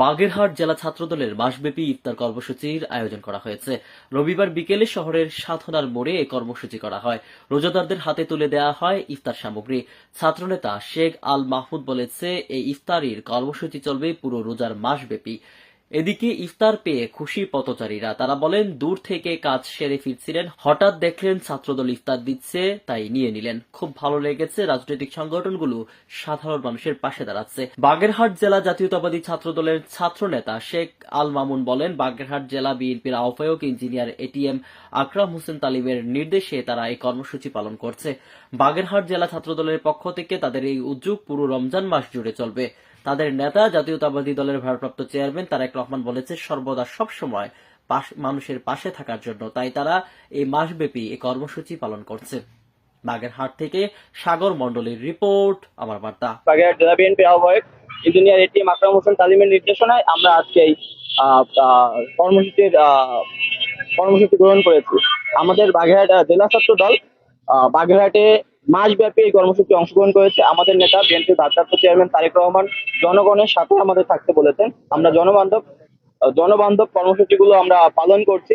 বাগেরহাট জেলা ছাত্রদলের মাসব্যাপী ইফতার কর্মসূচির আয়োজন করা হয়েছে। রবিবার বিকেলে শহরের সাধনার মোড়ে এই কর্মসূচি করা হয়। রোজাদারদের হাতে তুলে দেওয়া হয় ইফতার সামগ্রী। ছাত্রনেতা শেখ আল মাহমুদ বলেছে, এই ইফতারির কর্মসূচি চলবে পুরো রোজার মাসব্যাপী। এদিকে ইফতার পেয়ে খুশি পথচারীরা। তারা বলেন, দূর থেকে কাজ সেরে ফিরছিলেন। হঠাৎ দেখলেন ছাত্রদল ইফতার দিচ্ছে, তাই নিয়ে নিলেন। খুব ভালো লেগেছে রাজনৈতিক সংগঠনগুলো সাধারণ মানুষের পাশে দাঁড়াচ্ছে। বাগেরহাট জেলা জাতীয়তাবাদী ছাত্রদলের ছাত্র নেতা শেখ আল মামুন বলেন, বাগেরহাট জেলা বিএনপির আহ্বায়ক ইঞ্জিনিয়ার এটিএম আকরাম হোসেন তালিমের নির্দেশে তারা এই কর্মসূচি পালন করছে। বাগেরহাট জেলা ছাত্রদলের পক্ষ থেকে তাদের এই উদ্যোগ পুরো রমজান মাস জুড়ে চলবে। তাদের নেতা, জাতীয়তাবাদী দলের ভারপ্রাপ্ত চেয়ারম্যান তারেক রহমান বলেছে, সর্বদা সবসময় মানুষের পাশে থাকার জন্য। তাই তারা এই মাসব্যাপী এই কর্মসূচি পালন করছে। বাগেরহাট থেকে সাগর মণ্ডলের রিপোর্ট, আমার বার্তা। বাগেরহাট জেলা বিএনপি আহ্বায়ক ইঞ্জিনিয়ার এটিএম আকরাম হোসেন তালিমের নির্দেশনায় আমরা আজকে এই কর্মসূচির কর্মসূচি গ্রহণ করেছি। আমাদের বাগেরহাট জেলা ছাত্র দল বাগেরহাটে মাসব্যাপী এই কর্মসূচি অংশগ্রহণ করেছে আমাদের নেতা বিএনপির ভারপ্রাপ্ত চেয়ারম্যান তারেক রহমান। জনগণের সাথে আমাদের থাকতে বলেছেন। আমরা জনবান্ধব জনবান্ধব কর্মসূচিগুলো আমরা পালন করছি।